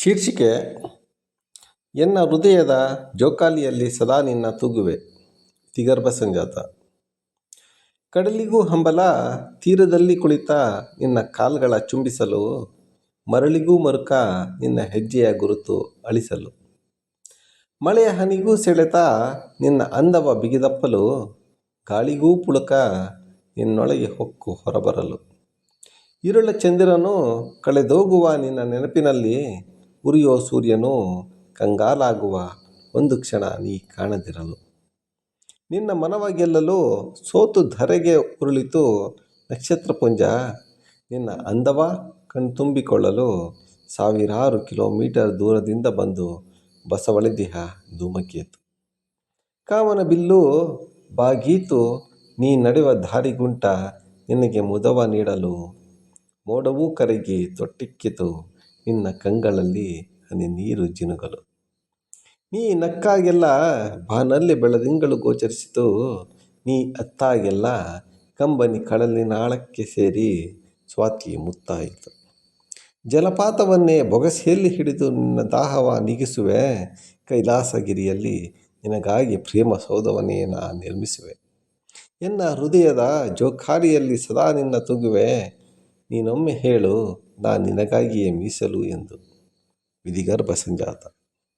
ಶೀರ್ಷಿಕೆ, ಎನ್ನ ಹೃದಯದ ಜೋಕಾಲಿಯಲ್ಲಿ ಸದಾ ನಿನ್ನ ತೂಗುವೆ ತಿಗರ್ಭ ಸಂಜಾತ. ಕಡಲಿಗೂ ಹಂಬಲ, ತೀರದಲ್ಲಿ ಕುಳಿತ ನಿನ್ನ ಕಾಲ್ಗಳ ಚುಂಬಿಸಲು, ಮರಳಿಗೂ ಮರುಕ ನಿನ್ನ ಹೆಜ್ಜೆಯ ಗುರುತು ಅಳಿಸಲು. ಮಳೆಯ ಹನಿಗೂ ಸೆಳೆತ ನಿನ್ನ ಅಂದವ ಬಿಗಿದಪ್ಪಲು, ಗಾಳಿಗೂ ಪುಳಕ ನಿನ್ನೊಳಗೆ ಹೊಕ್ಕು ಹೊರಬರಲು. ಇರುಳ ಚಂದಿರನು ಕಳೆದೋಗುವ ನಿನ್ನ ನೆನಪಿನಲ್ಲಿ ಉರಿಯೋ ಸೂರ್ಯನು ಕಂಗಾಲಾಗುವ ಒಂದು ಕ್ಷಣ ನೀ ಕಾಣದಿರಲು. ನಿನ್ನ ಮನವ ಗೆಲ್ಲಲು ಸೋತು ಧರೆಗೆ ಉರುಳಿತು ನಕ್ಷತ್ರಪುಂಜ ನಿನ್ನ ಅಂದವ ಕಣ್ತುಂಬಿಕೊಳ್ಳಲು ಸಾವಿರಾರು ಕಿಲೋಮೀಟರ್ ದೂರದಿಂದ ಬಂದು ಬಸವಳಿದಿಹ ಧೂಮಕೇತು. ಕಾಮನ ಬಿಲ್ಲು ಬಾಗೀತು, ನೀ ನಡೆವ ದಾರಿಗುಂಟ ನಿನಗೆ ಮುದವ ನೀಡಲು ಮೋಡವೂ ಕರಗಿ ತೊಟ್ಟಿಕ್ಕಿತು. ನಿನ್ನ ಕಂಗಳಲ್ಲಿ ಹನಿ ನೀರು ಜಿನುಗಲು. ನೀ ನಕ್ಕಾಗೆಲ್ಲ ಬಾನಲ್ಲಿ ಬೆಳದಿಂಗಳು ಗೋಚರಿಸಿತು. ನೀ ಅತ್ತಾಗೆಲ್ಲ ಕಂಬನಿ ಕಡಲಿನಾಳಕ್ಕೆ ಸೇರಿ ಸ್ವಾತಿ ಮುತ್ತಾಯಿತು. ಜಲಪಾತವನ್ನೇ ಬೊಗಸೆಯಲ್ಲಿ ಹಿಡಿದು ನಿನ್ನ ದಾಹವ ನೀಗಿಸುವೆ. ಕೈಲಾಸಗಿರಿಯಲ್ಲಿ ನಿನಗಾಗಿ ಪ್ರೇಮ ಸೌಧವನ್ನೇ ನಾ ನಿರ್ಮಿಸುವೆ. ಎನ್ನ ಹೃದಯದ ಜೋಖಾರಿಯಲ್ಲಿ ಸದಾ ನಿನ್ನ ತುಗುವೆ. ನೀನೊಮ್ಮೆ ಹೇಳು ನಾ ನಿನಗಾಗಿಯೇ ಮೀಸಲು ಎಂದು ವಿಧಿಗರ್ಭ ಸಂಜಾತ